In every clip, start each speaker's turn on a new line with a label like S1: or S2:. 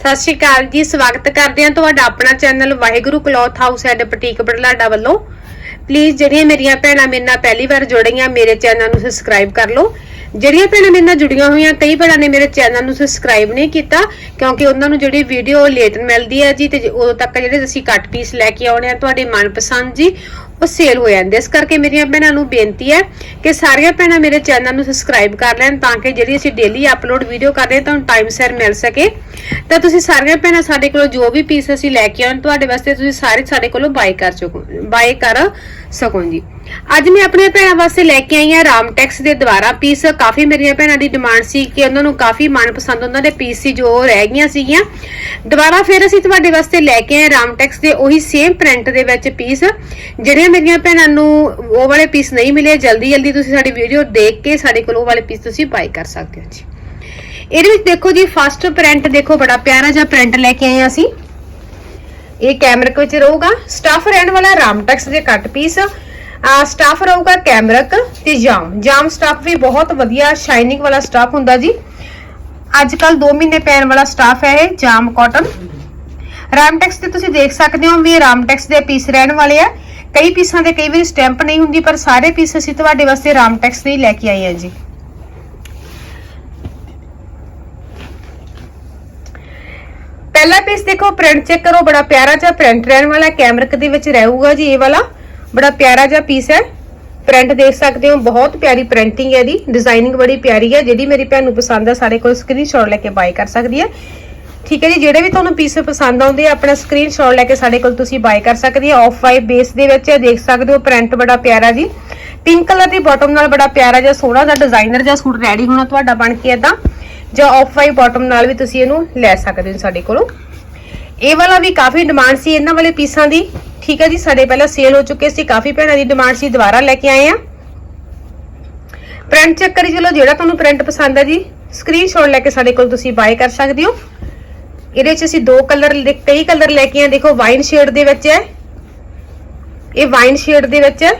S1: ਸਤਿ ਸ਼੍ਰੀ ਅਕਾਲ ਜੀ, ਸਵਾਗਤ ਕਰਦੇ ਹਾਂ ਤੁਹਾਡਾ ਆਪਣਾ channel Waheguru cloth house and boutique Barlada ਵੱਲੋਂ। ਪਲੀਜ਼ ਜਿਹੜੀਆਂ ਮੇਰੀਆਂ ਭੈਣਾਂ ਮੇਰੇ ਨਾਲ ਪਹਿਲੀ ਵਾਰ ਜੁੜੀਆਂ ਮੇਰੇ ਚੈਨਲ ਨੂੰ ਸਬਸਕ੍ਰਾਈਬ ਕਰ ਲਓ। ਜਿਹੜੀਆਂ ਭੈਣਾਂ ਮੇਰੇ ਨਾਲ ਜੁੜੀਆਂ ਹੋਈਆਂ, ਕਈ ਭੈਣਾਂ ਨੇ ਮੇਰੇ ਚੈਨਲ ਨੂੰ ਸਬਸਕ੍ਰਾਈਬ ਨਹੀਂ ਕੀਤਾ, ਕਿਉਂਕਿ ਉਹਨਾਂ ਨੂੰ ਜਿਹੜੀ ਵੀਡੀਓ ਲੇਟ ਮਿਲਦੀ ਹੈ ਜੀ, ਤੇ ਉਦੋਂ ਤੱਕ ਜਿਹੜੇ ਅਸੀਂ ਕੱਟ ਪੀਸ ਲੈ ਕੇ ਆਉਣੇ ਆ, ਤੁਹਾਡੇ ਮਨਪਸੰਦ ਜੀ ਉਹ ਸੇਲ ਹੋ ਜਾਂਦੇ ਇਸ ਕਰਕੇ ਮੇਰੀਆਂ ਭੈਣਾਂ ਨੂੰ ਬੇਨਤੀ ਹੈ ਕਿ ਸਾਰੀਆਂ ਭੈਣਾਂ ਮੇਰੇ ਚੈਨਲ ਨੂੰ ਸਬਸਕ੍ਰਾਈਬ ਕਰ ਲੈਣ ਤਾਂ ਕਿ ਜਿਹੜੀ ਅਸੀਂ ਡੇਲੀ ਅਪਲੋਡ ਵੀਡੀਓ ਕਰਦੇ ਹਾਂ, ਤੁਹਾਨੂੰ ਟਾਈਮ ਸਿਰ ਮਿਲ ਸਕੇ। ਤਾਂ ਤੁਸੀਂ ਸਾਰੀਆਂ ਭੈਣਾਂ ਸਾਡੇ ਕੋਲੋਂ ਜੋ ਵੀ ਪੀਸ ਅਸੀਂ ਲੈ ਕੇ ਆਉਣ, ਤੁਹਾਡੇ ਵਾਸਤੇ ਤੁਸੀਂ ਸਾਰੇ ਸਾਡੇ ਕੋਲੋਂ ਬਾਈ ਕਰ ਸਕੋ ਬਾਈ ਕਰ ਸਕੋ ਜੀ। ਅੱਜ ਮੈਂ ਆਪਣੀਆਂ ਭੈਣਾਂ ਵਾਸਤੇ ਲੈ ਕੇ ਆਈ ਹਾਂ ਰਾਮ ਟੈਕਸ ਦੇ ਦੁਆਰਾ ਪੀਸ ਕਾਫੀ ਮੇਰੀਆਂ ਭੈਣਾਂ ਦੀ ਡਿਮਾਂਡ ਸੀ ਕਿ ਉਹਨਾਂ ਨੂੰ ਕਾਫੀ ਮਨਪਸੰਦ ਉਹਨਾਂ ਦੇ ਪੀਸ ਸੀ ਜੋ ਰਹਿ ਗਈਆਂ ਸੀਗੀਆਂ। ਦੁਬਾਰਾ ਫਿਰ ਅਸੀਂ ਤੁਹਾਡੇ ਵਾਸਤੇ ਲੈ ਕੇ ਆਏ ਰਾਮ ਟੈਕਸ ਦੇ ਉਹੀ ਸੇਮ ਪ੍ਰਿੰਟ ਦੇ ਵਿੱਚ ਪੀਸ ਜਿਹੜੀਆਂ ਮੇਰੀਆਂ ਭੈਣਾਂ ਨੂੰ ਉਹ ਵਾਲੇ ਪੀਸ ਨਹੀਂ ਮਿਲੇ, ਜਲਦੀ ਜਲਦੀ ਤੁਸੀਂ ਸਾਡੀ ਵੀਡੀਓ ਦੇਖ ਕੇ ਸਾਡੇ ਕੋਲ ਉਹ ਵਾਲੇ ਪੀਸ ਤੁਸੀਂ ਬਾਈ ਕਰ ਸਕਦੇ ਹੋ ਜੀ। ਇਹਦੇ ਵਿੱਚ ਦੇਖੋ ਜੀ ਫਸਟ ਪ੍ਰਿੰਟ ਦੇਖੋ, ਬੜਾ ਪਿਆਰਾ ਜਿਹਾ ਪ੍ਰਿੰਟ ਲੈ ਕੇ ਆਏ ਹਾਂ ਅਸੀਂ। ਇਹ ਕੈਮਰਕ ਵਿੱਚ ਰਹੂਗਾ। ਸਟਾਫ ਰਹਿਣ ਵਾਲਾ ਰਾਮਟੈਕਸ ਦੇ ਕੱਟ ਪੀਸ ਆ, ਸਟਾਫ ਰਹੂਗਾ ਕੈਮਰਿਕ ਤੇ ਜਾਮ। ਜਾਮ ਸਟਾਫ ਵੀ ਬਹੁਤ ਵਧੀਆ ਸ਼ਾਈਨਿੰਗ ਵਾਲਾ ਸਟਾਫ ਹੁੰਦਾ ਜੀ। ਅੱਜ ਕੱਲ 2 ਮਹੀਨੇ ਪੈਣ ਵਾਲਾ ਸਟਾਫ ਹੈ ਇਹ, ਜਾਮ ਕਾਟਨ ਰਾਮਟੈਕਸ ਤੇ ਤੁਸੀਂ ਦੇਖ ਸਕਦੇ ਹੋ ਵੀ ਇਹ ਰਾਮਟੈਕਸ ਦੇ ਪੀਸ ਰਹਿਣ ਵਾਲੇ ਆ। ਕਈ ਪੀਸਾਂ ਦੇ ਕਈ ਵਾਰੀ ਸਟੈਂਪ ਨਹੀਂ ਹੁੰਦੀ, ਪਰ ਸਾਰੇ ਪੀਸ ਅਸੀਂ ਤੁਹਾਡੇ ਵਾਸਤੇ ਰਾਮਟੈਕਸ ਦੇ ਹੀ ਲੈ ਕੇ ਆਏ ਹਾਂ ਜੀ। ਪਹਿਲਾ ਪੀਸ ਦੇਖੋ ਪ੍ਰਿੰਟ ਚੈੱਕ ਕਰੋ, ਬੜਾ ਪਿਆਰਾ ਜਿਹਾ ਪ੍ਰਿੰਟ ਰਹਿਣ ਵਾਲਾ ਕੈਮਰਿਕ ਦੇ ਵਿੱਚ ਰਹੂਗਾ ਜੀ ਇਹ ਵਾਲਾ। ਬੜਾ ਪਿਆਰਾ ਜਿਹਾ ਪੀਸ ਹੈ। ਪ੍ਰਿੰਟ ਦੇਖ ਸਕਦੇ ਹੋ, ਬਹੁਤ ਪਿਆਰੀ ਪ੍ਰਿੰਟਿੰਗ ਹੈ ਇਹਦੀ। ਡਿਜ਼ਾਈਨਿੰਗ ਬੜੀ ਪਿਆਰੀ ਹੈ, ਜਿਹੜੀ ਮੇਰੀ ਭੈਣ ਨੂੰ ਪਸੰਦ ਆ ਸਾਡੇ ਕੋਲ ਸਕਰੀਨਸ਼ਾਟ ਲੈ ਕੇ ਬਾਈ ਕਰ ਸਕਦੀ ਹੈ। ਠੀਕ ਹੈ ਜੀ, ਜਿਹੜੇ ਵੀ ਤੁਹਾਨੂੰ ਪੀਸ ਪਸੰਦ ਆਉਂਦੇ ਆ, ਆਪਣਾ ਸਕਰੀਨਸ਼ਾਟ ਲੈ ਕੇ ਸਾਡੇ ਕੋਲ ਤੁਸੀਂ ਬਾਈ ਕਰ ਸਕਦੇ ਆ। ਆਫ ਵਾਈਟ ਬੇਸ ਦੇ ਵਿੱਚ ਦੇਖ ਸਕਦੇ ਹੋ ਪ੍ਰਿੰਟ ਬੜਾ ਪਿਆਰਾ ਜੀ। ਪਿੰਕ ਕਲਰ ਦੀ ਬਾਟਮ ਨਾਲ ਬੜਾ ਪਿਆਰਾ ਜਿਹਾ ਸੋਹਣਾ ਜਿਹਾ ਡਿਜ਼ਾਈਨਰ ਜਿਹਾ ਸੂਟ ਰੈਡੀ ਹੋਣਾ ਤੁਹਾਡਾ ਬਣ ਕੇ ਇਦਾਂ ਜਾਂ ਆਫ ਵਾਈਟ ਬਾਟਮ ਨਾਲ ਵੀ ਤੁਸੀਂ ਇਹਨੂੰ ਲੈ ਸਕਦੇ ਹੋ ਸਾਡੇ ਕੋਲੋਂ। ਇਹ ਵਾਲਾ ਵੀ ਕਾਫੀ ਡਿਮਾਂਡ ਸੀ ਇਹਨਾਂ ਵਾਲੇ ਪੀਸਾਂ ਦੀ। ਠੀਕ ਹੈ ਜੀ, ਸਾਡੇ ਪਹਿਲਾਂ ਸੇਲ ਹੋ ਚੁੱਕੇ ਸੀ, ਕਾਫੀ ਭੈਣਾਂ ਦੀ ਡਿਮਾਂਡ ਸੀ, ਦੁਬਾਰਾ ਲੈ ਕੇ ਆਏ ਆ ਪ੍ਰਿੰਟ ਚੈੱਕ ਕਰੀ ਚਲੋ, ਜਿਹੜਾ ਤੁਹਾਨੂੰ ਪ੍ਰਿੰਟ ਪਸੰਦ ਹੈ ਜੀ ਸਕਰੀਨਸ਼ਾਟ ਲੈ ਕੇ ਸਾਡੇ ਕੋਲ ਤੁਸੀਂ ਬਾਏ ਕਰ ਸਕਦੇ ਹੋ। ਇਹਦੇ ਵਿੱਚ ਅਸੀਂ ਦੋ ਕਲਰ ਕਈ ਕਲਰ ਲੈ ਕੇ ਆਏ ਦੇਖੋ ਵਾਈਨ ਸ਼ੇਡ ਦੇ ਵਿੱਚ ਹੈ। ਇਹ ਵਾਈਨ ਸ਼ੇਡ ਦੇ ਵਿੱਚ ਹੈ।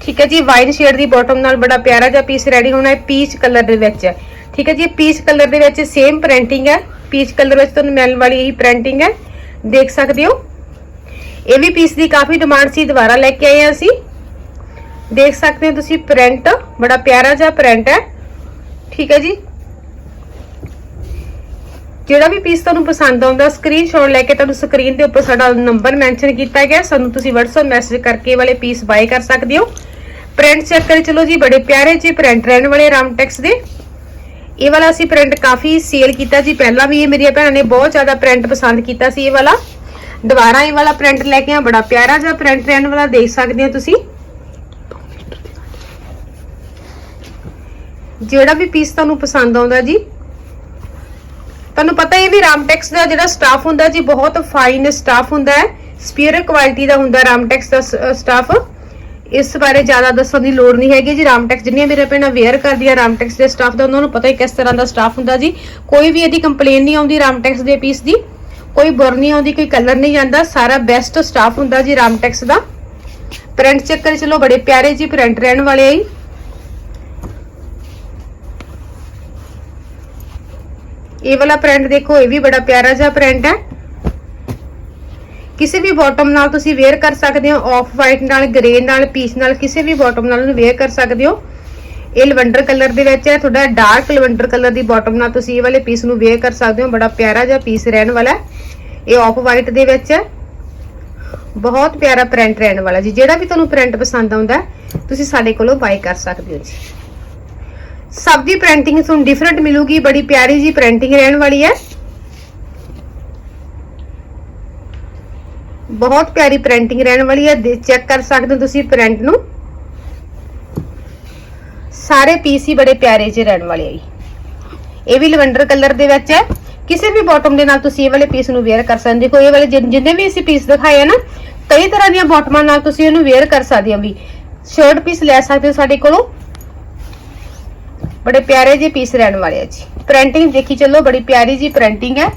S1: ਠੀਕ ਹੈ ਜੀ ਵਾਈਨ ਸ਼ੇਡ ਦੀ ਬਾਟਮ ਨਾਲ ਬੜਾ ਪਿਆਰਾ ਜਿਹਾ ਪੀਸ ਰੈਡੀ ਹੋਣਾ ਹੈ ਪੀਚ ਕਲਰ ਦੇ ਵਿੱਚ ਹੈ। ਠੀਕ ਹੈ ਜੀ ਪੀਚ ਕਲਰ ਦੇ ਵਿੱਚ ਸੇਮ ਪ੍ਰਿੰਟਿੰਗ ਹੈ। ਪੀਚ ਕਲਰ ਵਿੱਚ ਤੁਹਾਨੂੰ ਮਿਲਣ ਵਾਲੀ ਇਹੀ ਪ੍ਰਿੰਟਿੰਗ ਹੈ। ਦੇਖ ਸਕਦੇ ਹੋ। ਇਹ ਵੀ ਪੀਸ ਦੀ ਕਾਫੀ ਡਿਮਾਂਡ ਸੀ, ਦੁਬਾਰਾ ਲੈ ਕੇ ਆਏ ਹਾਂ ਅਸੀਂ। ਦੇਖ ਸਕਦੇ ਹੋ ਤੁਸੀਂ ਪ੍ਰਿੰਟ ਬੜਾ ਪਿਆਰਾ ਜਿਹਾ ਪ੍ਰਿੰਟ ਹੈ। ਠੀਕ ਹੈ ਜੀ। ਜਿਹੜਾ ਵੀ ਪੀਸ ਤੁਹਾਨੂੰ ਪਸੰਦ ਆਉਂਦਾ ਸਕਰੀਨਸ਼ਾਟ ਲੈ ਕੇ ਤੁਹਾਨੂੰ ਸਕਰੀਨ ਦੇ ਉੱਪਰ ਸਾਡਾ ਨੰਬਰ ਮੈਂਸ਼ਨ ਕੀਤਾ ਗਿਆ। ਸਾਨੂੰ ਤੁਸੀਂ WhatsApp ਮੈਸੇਜ ਕਰਕੇ ਵਾਲੇ ਪੀਸ ਬਾਏ ਕਰ ਸਕਦੇ ਹੋ। ਪ੍ਰਿੰਟ ਚੈੱਕ ਕਰੀ, ਚਲੋ ਜੀ, ਬੜੇ ਪਿਆਰੇ ਜਿਹੇ ਪ੍ਰਿੰਟ ਰਹਿਣ ਵਾਲੇ ਰਾਮਟੈਕਸ ਦੇ। ਇਹ ਵਾਲਾ ਅਸੀਂ ਪ੍ਰਿੰਟ ਕਾਫੀ ਸੇਲ ਕੀਤਾ ਜੀ ਪਹਿਲਾਂ ਵੀ ਇਹ ਮੇਰੀਆਂ ਭੈਣਾਂ ਨੇ ਬਹੁਤ ਜ਼ਿਆਦਾ ਪ੍ਰਿੰਟ ਪਸੰਦ ਕੀਤਾ ਸੀ ਇਹ ਵਾਲਾ। ਦੁਬਾਰਾ ਇਹ ਵਾਲਾ ਪ੍ਰਿੰਟ ਲੈ ਕੇ ਆ, ਬੜਾ ਪਿਆਰਾ ਜਿਹਾ ਪ੍ਰਿੰਟ ਰਹਿਣ ਵਾਲਾ ਦੇਖ ਸਕਦੇ ਹੋ ਤੁਸੀਂ। ਜਿਹੜਾ ਵੀ ਪੀਸ ਤੁਹਾਨੂੰ ਪਸੰਦ ਆਉਂਦਾ ਜੀ। ਤੁਹਾਨੂੰ ਪਤਾ ਇਹ ਹੈ ਵੀ ਰਾਮਟੈਕਸ ਦਾ ਜਿਹੜਾ ਸਟਾਫ ਹੁੰਦਾ ਜੀ, ਬਹੁਤ ਫਾਈਨ ਸਟਾਫ ਹੁੰਦਾ ਹੈ। ਸਪੀਅਰ ਕੁਆਲਿਟੀ ਦਾ ਹੁੰਦਾ ਰਾਮਟੈਕਸ ਦਾ ਸਟਾਫ ਇਸ ਬਾਰੇ ਜ਼ਿਆਦਾ ਦੱਸਣ ਦੀ ਲੋੜ ਨਹੀਂ ਹੈਗੀ ਜੀ। ਰਾਮਟੈਕਸ ਜਿੰਨੀਆਂ ਮੇਰੇ ਭੈਣਾਂ ਵੇਅਰ ਕਰਦੀਆਂ ਰਾਮਟੈਕਸ ਦੇ ਸਟਾਫ ਦਾ, ਉਹਨਾਂ ਨੂੰ ਪਤਾ ਹੀ ਕਿਸ ਤਰ੍ਹਾਂ ਦਾ ਸਟਾਫ ਹੁੰਦਾ ਜੀ। ਕੋਈ ਵੀ ਇਹਦੀ ਕੰਪਲੇਨ ਨਹੀਂ ਆਉਂਦੀ ਰਾਮਟੈਕਸ ਦੇ ਪੀਸ ਦੀ। ਕੋਈ ਬੁਰ ਨਹੀਂ ਆਉਂਦੀ, ਕੋਈ ਕਲਰ ਨਹੀਂ ਜਾਂਦਾ। ਸਾਰਾ ਬੈਸਟ ਸਟਾਫ ਹੁੰਦਾ ਜੀ ਰਾਮਟੈਕਸ ਦਾ। ਪ੍ਰਿੰਟ ਚੈੱਕ ਕਰੀ ਚਲੋ ਬੜੇ ਪਿਆਰੇ ਜੀ ਪ੍ਰਿੰਟ ਰਹਿਣ ਵਾਲੇ ਆ ਇਹ ਵਾਲਾ ਪ੍ਰਿੰਟ ਦੇਖੋ, ਇਹ ਵੀ ਬੜਾ ਪਿਆਰਾ ਜਿਹਾ ਪ੍ਰਿੰਟ ਹੈ। ਕਿਸੇ ਵੀ ਬਾਟਮ ਨਾਲ ਤੁਸੀਂ ਵੇਅਰ ਕਰ ਸਕਦੇ ਹੋ ਆਫ ਵਾਈਟ ਨਾਲ ਗ੍ਰੇ ਨਾਲ ਪੀਚ ਨਾਲ, ਕਿਸੇ ਵੀ ਬਾਟਮ ਨਾਲ ਉਹਨੂੰ ਵੇਅਰ ਕਰ ਸਕਦੇ ਹੋ। ਇਹ ਲਵੰਡਰ ਕਲਰ ਦੇ ਵਿੱਚ ਹੈ, ਤੁਹਾਡਾ ਡਾਰਕ ਲਵੰਡਰ ਕਲਰ ਦੀ ਬਾਟਮ ਨਾਲ ਤੁਸੀਂ ਇਹ ਵਾਲੇ ਪੀਸ ਨੂੰ ਵੇਅਰ ਕਰ ਸਕਦੇ ਹੋ, ਬੜਾ ਪਿਆਰਾ ਜਿਹਾ ਪੀਸ ਰਹਿਣ ਵਾਲਾ ਇਹ ਆਫ ਵਾਈਟ ਦੇ ਵਿੱਚ ਹੈ। ਬਹੁਤ ਪਿਆਰਾ ਪ੍ਰਿੰਟ ਰਹਿਣ ਵਾਲਾ ਜੀ, ਜਿਹੜਾ ਵੀ ਤੁਹਾਨੂੰ ਪ੍ਰਿੰਟ ਪਸੰਦ ਆਉਂਦਾ ਤੁਸੀਂ ਸਾਡੇ ਕੋਲੋਂ ਬਾਈ ਕਰ ਸਕਦੇ ਹੋ ਜੀ। ਸਭ ਦੀ ਪ੍ਰਿੰਟਿੰਗ ਤੁਹਾਨੂੰ ਡਿਫਰੈਂਟ ਮਿਲੂਗੀ, ਬੜੀ ਪਿਆਰੀ ਜੀ ਪ੍ਰਿੰਟਿੰਗ ਰਹਿਣ ਵਾਲੀ ਹੈ। ਬਹੁਤ ਪਿਆਰੀ ਪ੍ਰਿੰਟਿੰਗ ਰਹਿਣ ਵਾਲੀ ਹੈ ਚੈੱਕ ਕਰ ਸਕਦੇ ਹੋ ਤੁਸੀਂ ਪ੍ਰਿੰਟ ਨੂੰ। ਸਾਰੇ ਪੀਸ ਹੀ ਬੜੇ ਪਿਆਰੇ ਜਿਹੇ ਰਹਿਣ ਵਾਲੇ ਆ ਜੀ। ਇਹ ਵੀ ਲਵੰਡਰ ਕਲਰ ਦੇ ਵਿੱਚ ਹੈ। ਕਿਸੇ ਵੀ ਬਾਟਮ ਦੇ ਨਾਲ ਤੁਸੀਂ ਇਹ ਵਾਲੇ ਪੀਸ ਨੂੰ ਵੇਅਰ ਕਰ ਸਕਦੇ ਹੋ। ਇਹ ਵਾਲੇ ਜਿੰਨੇ ਵੀ ਅਸੀਂ ਪੀਸ ਦਿਖਾਏ ਆ ਨਾ, ਕਈ ਤਰ੍ਹਾਂ ਦੀਆਂ ਬਾਟਮਾਂ ਨਾਲ ਤੁਸੀਂ ਇਹਨੂੰ ਵੇਅਰ ਕਰ ਸਕਦੇ ਹੋ ਵੀ। ਸ਼ਰਟ ਪੀਸ ਲੈ ਸਕਦੇ ਹੋ ਸਾਡੇ ਕੋਲੋਂ। ਬੜੇ ਪਿਆਰੇ ਜਿਹੇ ਪੀਸ ਰਹਿਣ ਵਾਲੇ ਆ ਜੀ। ਪ੍ਰਿੰਟਿੰਗ ਦੇਖੀ ਚੱਲੋ, ਬੜੀ ਪਿਆਰੀ ਜੀ ਪ੍ਰਿੰਟਿੰਗ ਹੈ।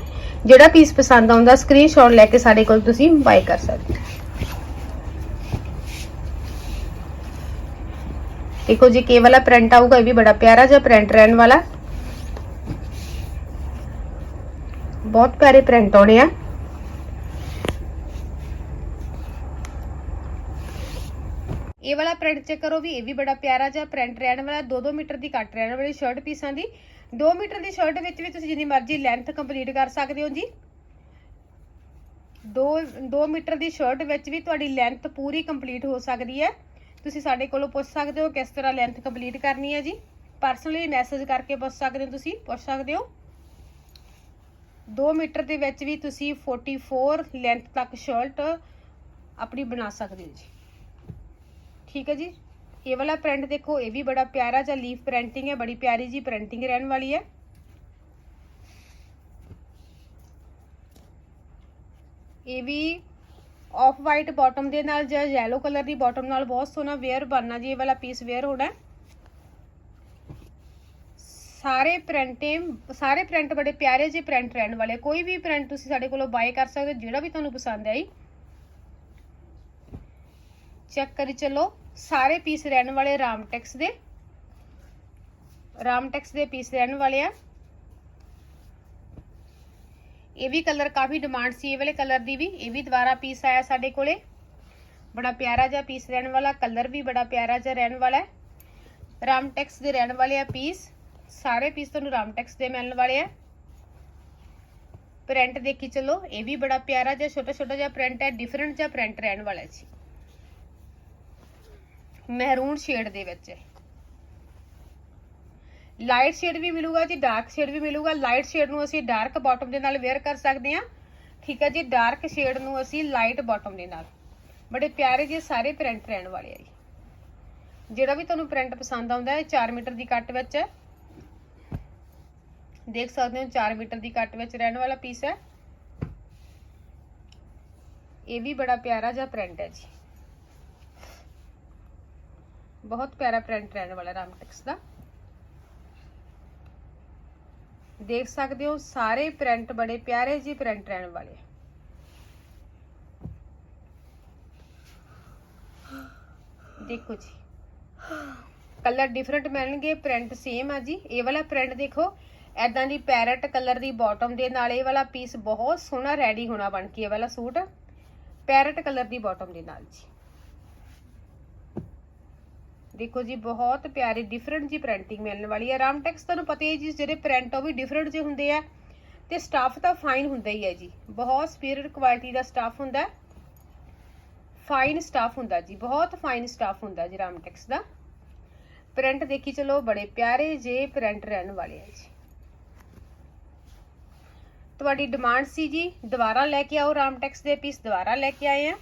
S1: ਜਿਹੜਾ ਪੀਸ ਪਸੰਦ ਆਉਂਦਾ ਸਕਰੀਨਸ਼ਾਟ ਲੈ ਕੇ ਸਾਡੇ ਕੋਲ ਤੁਸੀਂ ਬਾਈ ਕਰ ਸਕਦੇ ਦੇਖੋ ਜੀ ਕੇ ਵਾਲਾ ਪ੍ਰਿੰਟ ਆਊਗਾ, ਇਹ ਵੀ ਬੜਾ ਪਿਆਰਾ ਜਿਹਾ ਪ੍ਰਿੰਟ ਰਹਿਣ ਵਾਲਾ। ਬਹੁਤ ਪਿਆਰੇ ਪ੍ਰਿੰਟ ਆਉਣੇ ਆ। ਇਹ ਵਾਲਾ ਪ੍ਰਿੰਟ ਚੈੱਕ ਕਰੋ ਵੀ, ਇਹ ਵੀ ਬੜਾ ਪਿਆਰਾ ਜਿਹਾ ਪ੍ਰਿੰਟ ਰਹਿਣ ਵਾਲਾ 2-2 ਮੀਟਰ ਦੀ ਕੱਟ ਰਹਿਣ ਵਾਲੀ ਸ਼ਰਟ ਪੀਸਾਂ ਦੀ। 2 ਮੀਟਰ ਦੀ ਸ਼ਰਟ ਵਿੱਚ ਵੀ ਤੁਸੀਂ ਜਿੰਨੀ ਮਰਜ਼ੀ ਲੈਂਥ ਕੰਪਲੀਟ ਕਰ ਸਕਦੇ ਹੋ ਜੀ। 2 2 ਮੀਟਰ ਦੀ ਸ਼ਰਟ ਵਿੱਚ ਵੀ ਤੁਹਾਡੀ ਲੈਂਥ ਪੂਰੀ ਕੰਪਲੀਟ ਹੋ ਸਕਦੀ ਹੈ। ਤੁਸੀਂ ਸਾਡੇ ਕੋਲੋਂ ਪੁੱਛ ਸਕਦੇ ਹੋ ਕਿਸ ਤਰ੍ਹਾਂ ਲੈਂਥ ਕੰਪਲੀਟ ਕਰਨੀ ਹੈ ਜੀ। ਪਰਸਨਲੀ ਮੈਸੇਜ ਕਰਕੇ ਪੁੱਛ ਸਕਦੇ ਹੋ ਤੁਸੀਂ, ਪੁੱਛ ਸਕਦੇ ਹੋ। 2 ਮੀਟਰ ਦੇ ਵਿੱਚ ਵੀ ਤੁਸੀਂ 44 ਲੈਂਥ ਤੱਕ ਸ਼ਰਟ ਆਪਣੀ ਬਣਾ ਸਕਦੇ ਹੋ ਜੀ। ਠੀਕ ਹੈ ਜੀ? ਇਹ ਵਾਲਾ ਪ੍ਰਿੰਟ ਦੇਖੋ, ਇਹ ਵੀ ਬੜਾ ਪਿਆਰਾ ਜਿਹਾ ਲੀਫ ਪ੍ਰਿੰਟਿੰਗ ਹੈ, ਬੜੀ ਪਿਆਰੀ ਜੀ ਪ੍ਰਿੰਟਿੰਗ ਰਹਿਣ ਵਾਲੀ ਹੈ। ਇਹ ਵੀ ਆਫ ਵਾਈਟ ਬਾਟਮ ਦੇ ਨਾਲ ਜਾਂ ਯੈਲੋ ਕਲਰ ਦੀ ਬਾਟਮ ਨਾਲ ਬਹੁਤ ਸੋਹਣਾ ਵੇਅਰ ਬਣਨਾ ਜੀ, ਇਹ ਵਾਲਾ ਪੀਸ ਵੇਅਰ ਹੋਣਾ ਸਾਰੇ ਪ੍ਰਿੰਟੇ ਸਾਰੇ ਪ੍ਰਿੰਟ ਬੜੇ ਪਿਆਰੇ ਜਿਹੇ ਪ੍ਰਿੰਟ ਰਹਿਣ ਵਾਲੇ ਕੋਈ ਵੀ ਪ੍ਰਿੰਟ ਤੁਸੀਂ ਸਾਡੇ ਕੋਲੋਂ ਬਾਏ ਕਰ ਸਕਦੇ ਹੋ, ਜਿਹੜਾ ਵੀ ਤੁਹਾਨੂੰ ਪਸੰਦ ਆਈ ਚੈੱਕ ਕਰੀ ਚੱਲੋ। ਸਾਰੇ ਪੀਸ ਰਹਿਣ ਵਾਲੇ ਰਾਮਟੈਕਸ ਦੇ। ਰਾਮਟੈਕਸ ਦੇ ਪੀਸ ਰਹਿਣ ਵਾਲੇ ਆ। ਇਹ ਵੀ ਕਲਰ ਕਾਫੀ ਡਿਮਾਂਡ ਸੀ, ਇਹ ਵਾਲੇ ਕਲਰ ਦੀ ਵੀ। ਇਹ ਵੀ ਦੁਬਾਰਾ ਪੀਸ ਆਇਆ ਸਾਡੇ ਕੋਲੇ। ਬੜਾ ਪਿਆਰਾ ਜਿਹਾ ਪੀਸ ਰਹਿਣ ਵਾਲਾ ਕਲਰ ਵੀ ਬੜਾ ਪਿਆਰਾ ਜਿਹਾ ਰਹਿਣ ਵਾਲਾ ਹੈ। ਰਾਮਟੈਕਸ ਦੇ ਰਹਿਣ ਵਾਲੇ ਆ ਪੀਸ ਸਾਰੇ ਪੀਸ ਤੁਹਾਨੂੰ ਰਾਮਟੈਕਸ ਦੇ ਮਿਲਣ ਵਾਲੇ ਆ। ਪ੍ਰਿੰਟ ਦੇਖੀ ਚਲੋ, ਇਹ ਵੀ ਬੜਾ ਪਿਆਰਾ ਜਿਹਾ ਛੋਟਾ ਛੋਟਾ ਜਿਹਾ ਪ੍ਰਿੰਟ ਹੈ ਡਿਫਰੈਂਟ ਜਿਹਾ ਪ੍ਰਿੰਟ ਰਹਿਣ ਵਾਲਾ ਹੈ ਜੀ। ਮਹਿਰੂਨ ਸ਼ੇਡ ਦੇ ਵਿੱਚ। ਹੈ ਲਾਈਟ ਸ਼ੇਡ ਵੀ ਮਿਲੂਗਾ ਜੀ, ਡਾਰਕ ਸ਼ੇਡ ਵੀ ਮਿਲੂਗਾ। ਲਾਈਟ ਸ਼ੇਡ ਨੂੰ ਅਸੀਂ ਡਾਰਕ ਬਾਟਮ ਦੇ ਨਾਲ ਵੇਅਰ ਕਰ ਸਕਦੇ ਹਾਂ। ਠੀਕ ਹੈ ਜੀ, ਡਾਰਕ ਸ਼ੇਡ ਨੂੰ ਅਸੀਂ ਲਾਈਟ ਬਾਟਮ ਦੇ ਨਾਲ। ਬੜੇ ਪਿਆਰੇ ਜਿਹੇ ਸਾਰੇ ਪ੍ਰਿੰਟ ਰਹਿਣ ਵਾਲੇ ਆ ਜੀ। ਜਿਹੜਾ ਵੀ ਤੁਹਾਨੂੰ ਪ੍ਰਿੰਟ ਪਸੰਦ ਆਉਂਦਾ ਹੈ 4 ਮੀਟਰ ਦੀ ਕੱਟ ਵਿੱਚ। ਹੈ ਦੇਖ ਸਕਦੇ ਹੋ 4 ਮੀਟਰ ਦੀ ਕੱਟ ਵਿੱਚ ਰਹਿਣ ਵਾਲਾ ਪੀਸ ਹੈ। ਇਹ ਵੀ ਬੜਾ ਪਿਆਰਾ ਜਿਹਾ ਪ੍ਰਿੰਟ ਹੈ ਜੀ। ਬਹੁਤ ਪਿਆਰਾ ਪ੍ਰਿੰਟ ਰਹਿਣ ਵਾਲਾ ਰਾਮਟੈਕਸ ਦਾ। ਦੇਖ ਸਕਦੇ ਹੋ, ਸਾਰੇ ਪ੍ਰਿੰਟ ਬੜੇ ਪਿਆਰੇ ਜੀ ਪ੍ਰਿੰਟ ਰਹਿਣ ਵਾਲੇ ਦੇਖੋ ਜੀ। ਕਲਰ ਡਿਫਰੈਂਟ ਮਿਲਣਗੇ ਪ੍ਰਿੰਟ ਸੇਮ ਆ ਜੀ। ਇਹ ਵਾਲਾ ਪ੍ਰਿੰਟ ਦੇਖੋ ਐਦਾਂ ਦੀ ਪੈਰਟ ਕਲਰ ਦੀ ਬਾਟਮ ਦੇ ਨਾਲ ਇਹ ਵਾਲਾ ਪੀਸ ਬਹੁਤ ਸੋਹਣਾ ਰੈਡੀ ਹੋਣਾ ਬਣ ਕੇ ਇਹ ਵਾਲਾ ਸੂਟ। ਪੈਰਟ ਕਲਰ ਦੀ ਬਾਟਮ ਦੇ ਨਾਲ ਜੀ। ਦੇਖੋ ਜੀ, ਬਹੁਤ ਪਿਆਰੇ ਡਿਫਰੈਂਟ ਜੀ ਪ੍ਰਿੰਟਿੰਗ ਮਿਲਣ ਵਾਲੀ ਹੈ। ਰਾਮਟੈਕਸ ਤੁਹਾਨੂੰ ਪਤਾ ਹੀ ਹੈ ਜੀ, ਜਿਹੜੇ ਪ੍ਰਿੰਟ ਉਹ ਵੀ ਡਿਫਰੈਂਟ ਜਿਹੇ ਹੁੰਦੇ ਆ ਤੇ ਸਟਾਫ ਤਾਂ ਫਾਈਨ ਹੁੰਦਾ ਹੀ ਹੈ ਜੀ। ਬਹੁਤ ਸੁਪੀਰੀਅਰ ਕੁਆਲਿਟੀ ਦਾ ਸਟਾਫ ਹੁੰਦਾ ਫਾਈਨ ਸਟਾਫ ਹੁੰਦਾ ਜੀ, ਬਹੁਤ ਫਾਈਨ ਸਟਾਫ ਹੁੰਦਾ ਜੀ ਰਾਮਟੈਕਸ ਦਾ। ਪ੍ਰਿੰਟ ਦੇਖੀ ਚਲੋ, ਬੜੇ ਪਿਆਰੇ ਜੇ ਪ੍ਰਿੰਟ ਰਹਿਣ ਵਾਲੇ ਆ ਜੀ। ਤੁਹਾਡੀ ਡਿਮਾਂਡ ਸੀ ਜੀ, ਦੁਬਾਰਾ ਲੈ ਕੇ ਆਓ ਰਾਮ ਟੈਕਸ ਦੇ ਪੀਸ ਦੁਬਾਰਾ ਲੈ ਕੇ ਆਏ ਆ।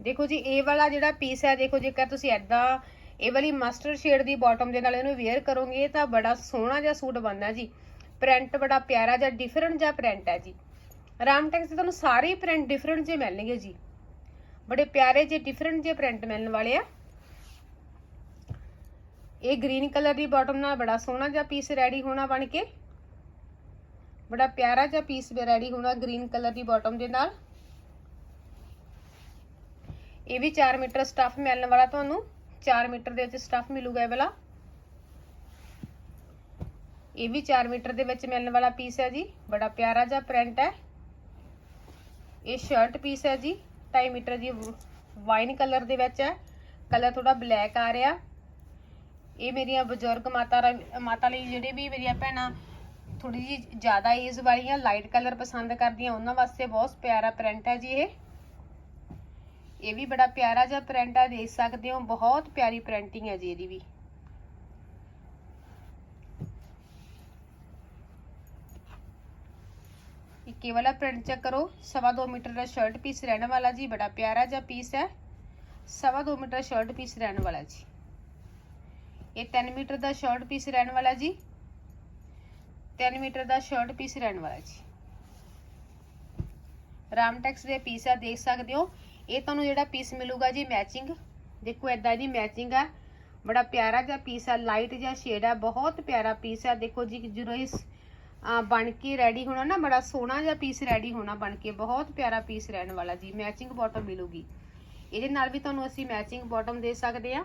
S1: ਦੇਖੋ ਜੀ, ਇਹ ਵਾਲਾ ਜਿਹੜਾ ਪੀਸ ਹੈ, ਦੇਖੋ ਜੇਕਰ ਤੁਸੀਂ ਐਦਾਂ ਇਹ ਵਾਲੀ ਮਸਟਰਡ ਸ਼ੇਡ ਦੀ ਬਾਟਮ ਦੇ ਨਾਲ ਇਹਨੂੰ ਵੇਅਰ ਕਰੋਗੇ, ਤਾਂ ਬੜਾ ਸੋਹਣਾ ਜਿਹਾ ਸੂਟ ਬਣਦਾ ਜੀ। ਪ੍ਰਿੰਟ ਬੜਾ ਪਿਆਰਾ ਜਿਹਾ ਡਿਫਰੈਂਟ ਜਿਹਾ ਪ੍ਰਿੰਟ ਹੈ ਜੀ। ਰਾਮਟੈਕਸ ਦੇ ਤੁਹਾਨੂੰ ਸਾਰੇ ਪ੍ਰਿੰਟ ਡਿਫਰੈਂਟ ਜਿਹੇ ਮਿਲਣਗੇ ਜੀ। ਬੜੇ ਪਿਆਰੇ ਜਿਹੇ ਡਿਫਰੈਂਟ ਜਿਹੇ ਪ੍ਰਿੰਟ ਮਿਲਣ ਵਾਲੇ ਆ। ਇਹ ਗ੍ਰੀਨ ਕਲਰ ਦੀ ਬਾਟਮ ਨਾਲ ਬੜਾ ਸੋਹਣਾ ਜਿਹਾ ਪੀਸ ਰੈਡੀ ਹੋਣਾ ਬਣ ਕੇ। ਬੜਾ ਪਿਆਰਾ ਜਿਹਾ ਪੀਸ ਰੈਡੀ ਹੋਣਾ ਗ੍ਰੀਨ ਕਲਰ ਦੀ ਬਾਟਮ ਦੇ ਨਾਲ। ਇਹ ਵੀ 4 ਮੀਟਰ ਸਟਫ ਮਿਲਣ ਵਾਲਾ ਤੁਹਾਨੂੰ। 4 ਮੀਟਰ ਦੇ ਵਿੱਚ ਸਟਫ ਮਿਲੂਗਾ ਇਹ ਵਾਲਾ। ਇਹ ਵੀ 4 ਮੀਟਰ ਦੇ ਵਿੱਚ ਮਿਲਣ ਵਾਲਾ ਪੀਸ ਹੈ ਜੀ। ਬੜਾ ਪਿਆਰਾ ਜਿਹਾ ਪ੍ਰਿੰਟ ਹੈ। ਇਹ ਸ਼ਰਟ ਪੀਸ ਹੈ ਜੀ। 2.5 ਮੀਟਰ ਦੀ ਵਾਈਨ ਕਲਰ ਦੇ ਵਿੱਚ ਹੈ। ਕਲਰ ਥੋੜਾ ਬਲੈਕ ਆ ਰਿਹਾ। ਇਹ ਮੇਰੀਆਂ ਬਜ਼ੁਰਗ ਮਾਤਾ ਰਾ- ਮਾਤਾ ਲਈ ਜਿਹੜੇ ਵੀ ਮੇਰੀਆਂ ਭੈਣਾਂ ਥੋੜੀ ਜੀ ਜ਼ਿਆਦਾ ਏਜ ਵਾਲੀਆਂ ਲਾਈਟ ਕਲਰ ਪਸੰਦ ਕਰਦੀਆਂ, ਉਹਨਾਂ ਵਾਸਤੇ ਬਹੁਤ ਪਿਆਰਾ ਪ੍ਰਿੰਟ ਹੈ ਜੀ ਇਹ। ਇਹ ਵੀ ਬੜਾ ਪਿਆਰਾ ਜਿਹਾ ਪ੍ਰਿੰਟ ਆ, ਦੇਖ ਸਕਦੇ ਹੋ, ਬਹੁਤ ਪਿਆਰੀ ਪ੍ਰਿੰਟਿੰਗ ਹੈ ਜੀ ਇਹਦੀ ਵੀ। ਇਹ ਕੇਵਲਾ ਪ੍ਰਿੰਟ ਚੈੱਕ ਕਰੋ, ਸਵਾ ਦੋ ਮੀਟਰ ਦਾ ਸ਼ਰਟ ਪੀਸ ਰਹਿਣ ਵਾਲਾ ਜੀ, ਬੜਾ ਪਿਆਰਾ ਜਿਹਾ ਪੀਸ ਹੈ। ਸਵਾ ਦੋ ਮੀਟਰ ਸ਼ਰਟ ਪੀਸ ਰਹਿਣ ਵਾਲਾ ਜੀ। ਇਹ 3 ਮੀਟਰ ਦਾ ਸ਼ਰਟ ਪੀਸ ਰਹਿਣ ਵਾਲਾ ਜੀ। 3 ਮੀਟਰ ਦਾ ਸ਼ਰਟ ਪੀਸ ਰਹਿਣ ਵਾਲਾ ਜੀ। ਰਾਮਟੈਕਸ ਦੇ ਪੀਸ ਆ, ਦੇਖ ਸਕਦੇ ਹੋ। ਇਹ ਤੁਹਾਨੂੰ ਜਿਹੜਾ ਪੀਸ ਮਿਲੂਗਾ ਜੀ ਮੈਚਿੰਗ ਦੇਖੋ ਇਦਾਂ ਦੀ ਮੈਚਿੰਗ ਆ। ਬੜਾ ਪਿਆਰਾ ਜਿਹਾ ਪੀਸ ਆ ਲਾਈਟ ਜਿਹਾ ਸ਼ੇਡ ਆ, ਬਹੁਤ ਪਿਆਰਾ ਪੀਸ ਆ। ਦੇਖੋ ਜੀ ਜਦੋਂ ਇਸ ਬਣ ਕੇ ਰੈਡੀ ਹੋਣਾ ਨਾ, ਬੜਾ ਸੋਹਣਾ ਜਿਹਾ ਪੀਸ ਰੈਡੀ ਹੋਣਾ ਬਣ ਕੇ, ਬਹੁਤ ਪਿਆਰਾ ਪੀਸ ਰਹਿਣ ਵਾਲਾ ਜੀ। ਮੈਚਿੰਗ ਬਾਟਮ ਮਿਲੂਗੀ। ਇਹਦੇ ਨਾਲ ਵੀ ਤੁਹਾਨੂੰ ਅਸੀਂ ਮੈਚਿੰਗ ਬਾਟਮ ਦੇ ਸਕਦੇ ਆ।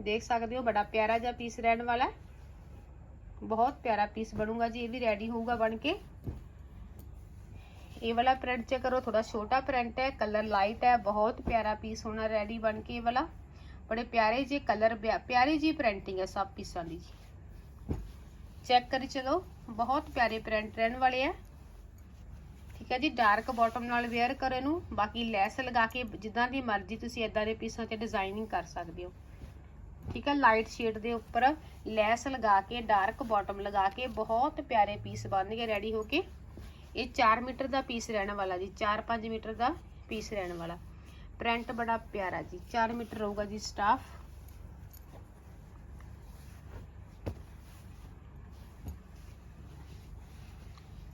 S1: ਦੇਖ ਸਕਦੇ ਹੋ, ਬੜਾ ਪਿਆਰਾ ਜਿਹਾ ਪੀਸ ਰਹਿਣ ਵਾਲਾ। ਬਹੁਤ ਪਿਆਰਾ ਪੀਸ ਬਣੂਗਾ ਜੀ, ਇਹ ਵੀ ਰੈਡੀ ਹੋਊਗਾ ਬਣ ਕੇ। ਇਹ ਵਾਲਾ ਪ੍ਰਿੰਟ ਚੈੱਕ ਕਰੋ ਥੋੜਾ ਛੋਟਾ ਪ੍ਰਿੰਟ ਹੈ ਕਲਰ ਲਾਈਟ ਹੈ, ਬਹੁਤ ਪਿਆਰਾ ਪੀਸ ਹੋਣਾ ਰੈਡੀ ਬਣ ਕੇ ਇਹ ਵਾਲਾ। ਬੜੇ ਪਿਆਰੇ ਜੀ ਕਲਰ ਪਿਆਰੀ ਜੀ ਪ੍ਰਿੰਟਿੰਗ ਹੈ ਸਭ ਪੀਸਾਂ ਦੀ ਜੀ। ਚੈੱਕ ਕਰੀ ਬਹੁਤ ਪਿਆਰੇ ਪ੍ਰਿੰਟ ਰਹਿਣ ਵਾਲੇ ਆ ਠੀਕ ਹੈ ਜੀ ਡਾਰਕ ਬਾਟਮ ਨਾਲ ਵੇਅਰ ਕਰੋ ਇਹਨੂੰ, ਬਾਕੀ ਲੈਸ ਲਗਾ ਕੇ ਜਿੱਦਾਂ ਦੀ ਮਰਜ਼ੀ ਤੁਸੀਂ ਇਦਾਂ ਦੇ ਪੀਸਾਂ ਤੇ ਡਿਜ਼ਾਈਨਿੰਗ ਕਰ ਸਕਦੇ ਹੋ। ਠੀਕ ਹੈ ਲਾਈਟ ਸ਼ੇਡ ਦੇ ਉੱਪਰ ਲੈਸ ਲਗਾ ਕੇ ਡਾਰਕ ਬਾਟਮ ਲਗਾ ਕੇ ਬਹੁਤ ਪਿਆਰੇ ਪੀਸ ਬਣ ਗਏ ਰੈਡੀ ਹੋ ਕੇ। ਇਹ 4 ਮੀਟਰ ਦਾ ਪੀਸ ਰਹਿਣ ਵਾਲਾ ਜੀ 4-5 ਮੀਟਰ ਦਾ ਪੀਸ ਰਹਿਣ ਵਾਲਾ। ਪ੍ਰਿੰਟ ਬੜਾ ਪਿਆਰਾ ਜੀ 4 ਮੀਟਰ ਰਹੂਗਾ ਜੀ ਸਟਾਫ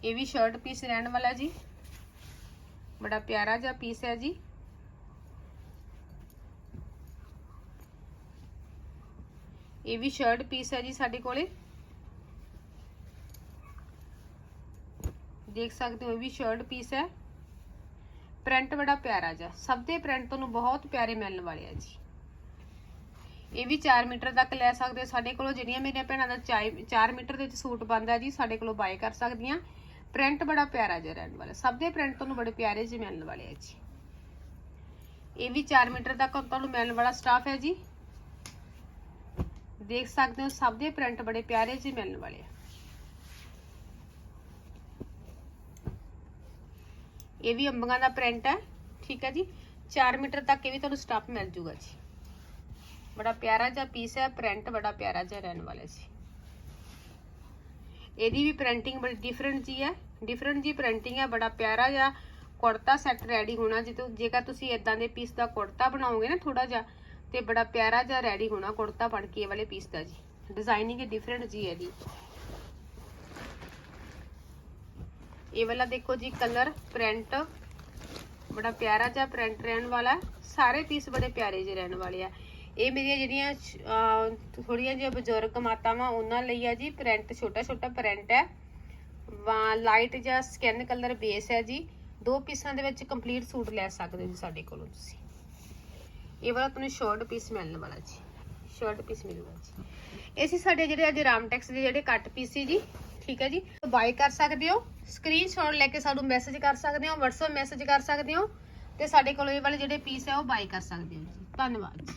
S1: ਇਹ ਵੀ ਸ਼ਰਟ ਪੀਸ ਰਹਿਣ ਵਾਲਾ ਜੀ। ਬੜਾ ਪਿਆਰਾ ਜਿਹਾ ਪੀਸ ਹੈ ਜੀ। ਇਹ ਵੀ ਸ਼ਰਟ ਪੀਸ ਹੈ ਜੀ ਸਾਡੇ ਕੋਲੇ। ਦੇਖ ਸਕਦੇ ਹੋ, ਇਹ ਵੀ ਸ਼ਰਟ ਪੀਸ ਹੈ। ਪ੍ਰਿੰਟ ਬੜਾ ਪਿਆਰਾ ਜਿਹਾ। ਸਭ ਦੇ ਪ੍ਰਿੰਟ ਤੁਹਾਨੂੰ ਬਹੁਤ ਪਿਆਰੇ ਮਿਲਣ ਵਾਲੇ ਆ ਜੀ। ਇਹ ਵੀ 4 ਮੀਟਰ ਤੱਕ ਲੈ ਸਕਦੇ ਹੋ। ਸਾਡੇ ਕੋਲੋਂ ਜਿਹੜੀਆਂ ਮੇਰੀਆਂ ਭੈਣਾਂ ਦਾ 4 ਮੀਟਰ ਦੇ ਵਿੱਚ ਸੂਟ ਬਣਦਾ ਜੀ, ਸਾਡੇ ਕੋਲੋਂ ਬਾਏ ਕਰ ਸਕਦੀਆਂ। ਪ੍ਰਿੰਟ ਬੜਾ ਪਿਆਰਾ ਜਿਹਾ ਰਹਿਣ ਵਾਲਾ। ਸਭ ਦੇ ਪ੍ਰਿੰਟ ਤੁਹਾਨੂੰ ਬੜੇ ਪਿਆਰੇ ਜਿਹੇ ਮਿਲਣ ਵਾਲੇ ਆ ਜੀ। ਇਹ ਵੀ 4 ਮੀਟਰ ਤੱਕ ਤੁਹਾਨੂੰ ਮਿਲਣ ਵਾਲਾ ਸਟਾਫ ਹੈ ਜੀ। ਦੇਖ ਸਕਦੇ ਹੋ, ਸਭ ਦੇ ਪ੍ਰਿੰਟ ਬੜੇ ਪਿਆਰੇ ਜਿਹੇ ਮਿਲਣ ਵਾਲੇ ਆ। ਇਹ ਵੀ ਅੰਬਾਂ ਦਾ ਪ੍ਰਿੰਟ ਹੈ, ਠੀਕ ਹੈ ਜੀ। 4 ਮੀਟਰ ਤੱਕ ਇਹ ਵੀ ਤੁਹਾਨੂੰ ਸਟਾਫ ਮਿਲ ਜੂਗਾ ਜੀ। ਬੜਾ ਪਿਆਰਾ ਜਿਹਾ ਪੀਸ ਹੈ ਪ੍ਰਿੰਟ ਬੜਾ ਪਿਆਰਾ ਜਿਹਾ ਰਹਿਣ ਵਾਲਾ ਜੀ। ਇਹਦੀ ਵੀ ਪ੍ਰਿੰਟਿੰਗ ਬੜੀ ਡਿਫਰੈਂਟ ਜੀ ਹੈ। ਡਿਫਰੈਂਟ ਜੀ ਪ੍ਰਿੰਟਿੰਗ ਹੈ, ਬੜਾ ਪਿਆਰਾ ਜਿਹਾ ਕੁੜਤਾ ਸੈੱਟ ਰੈਡੀ ਹੋਣਾ ਜੇ ਜੇਕਰ ਤੁਸੀਂ ਇਦਾਂ ਦੇ ਪੀਸ ਦਾ ਕੁੜਤਾ ਬਣਾਓਗੇ ਨਾ ਥੋੜਾ ਜਿਹਾ, ਤੇ ਬੜਾ ਪਿਆਰਾ ਜਿਹਾ ਰੈਡੀ ਹੋਣਾ ਕੁੜਤਾ ਬਣ ਕੇ ਇਹ ਵਾਲੇ ਪੀਸ ਦਾ ਜੀ। ਡਿਜ਼ਾਈਨਿੰਗ ਡਿਫਰੈਂਟ ਜੀ ਹੈ ਇਹਦੀ। ਇਹ ਵਾਲਾ ਦੇਖੋ ਜੀ ਕਲਰ, ਪ੍ਰਿੰਟ। ਬੜਾ ਪਿਆਰਾ ਜਿਹਾ ਪ੍ਰਿੰਟ ਰਹਿਣ ਵਾਲਾ। ਸਾਰੇ ਪੀਸ ਬੜੇ ਪਿਆਰੇ ਜਿਹੇ ਰਹਿਣ ਵਾਲੇ ਆ। ਇਹ ਮੇਰੀਆਂ ਜਿਹੜੀਆਂ ਥੋੜੀਆਂ ਜਿਹੀਆਂ ਬਜ਼ੁਰਗ ਮਾਤਾਵਾਂ, ਉਹਨਾਂ ਲਈ ਆ ਜੀ ਪ੍ਰਿੰਟ ਛੋਟਾ ਛੋਟਾ ਪ੍ਰਿੰਟ ਹੈ। ਵਾ ਲਾਈਟ ਜਾਂ ਸਕਿਨ ਕਲਰ ਬੇਸ ਹੈ ਜੀ। ਦੋ ਪੀਸਾਂ ਦੇ ਵਿੱਚ ਕੰਪਲੀਟ ਸੂਟ ਲੈ ਸਕਦੇ ਜੀ ਸਾਡੇ ਕੋਲੋਂ ਤੁਸੀਂ। ਇਹ ਵਾਲਾ ਤੁਹਾਨੂੰ ਸ਼ਾਰਟ ਪੀਸ ਮਿਲਣ ਵਾਲਾ ਜੀ। ਸ਼ਾਰਟ ਪੀਸ ਮਿਲੂਗਾ ਜੀ। ਇਹ ਸੀ ਸਾਡੇ ਜਿਹੜੇ ਅੱਜ ਰਾਮਟੈਕਸ ਦੇ ਜਿਹੜੇ ਕੱਟ ਪੀਸ ਸੀ ਜੀ। ਠੀਕ ਹੈ ਜੀ? ਬਾਏ ਕਰ ਸਕਦੇ ਹੋ ਸਕਰੀਨਸ਼ਾਟ ਲੈ ਕੇ ਸਾਨੂੰ ਮੈਸੇਜ ਕਰ ਸਕਦੇ ਹੋ, WhatsApp ਮੈਸੇਜ ਕਰ ਸਕਦੇ ਹੋ, ਤੇ ਸਾਡੇ ਕੋਲ ਇਹ ਵਾਲੇ ਜਿਹੜੇ ਪੀਸ ਹੈ ਉਹ ਬਾਈ ਕਰ ਸਕਦੇ ਹੋ ਜੀ। ਧੰਨਵਾਦ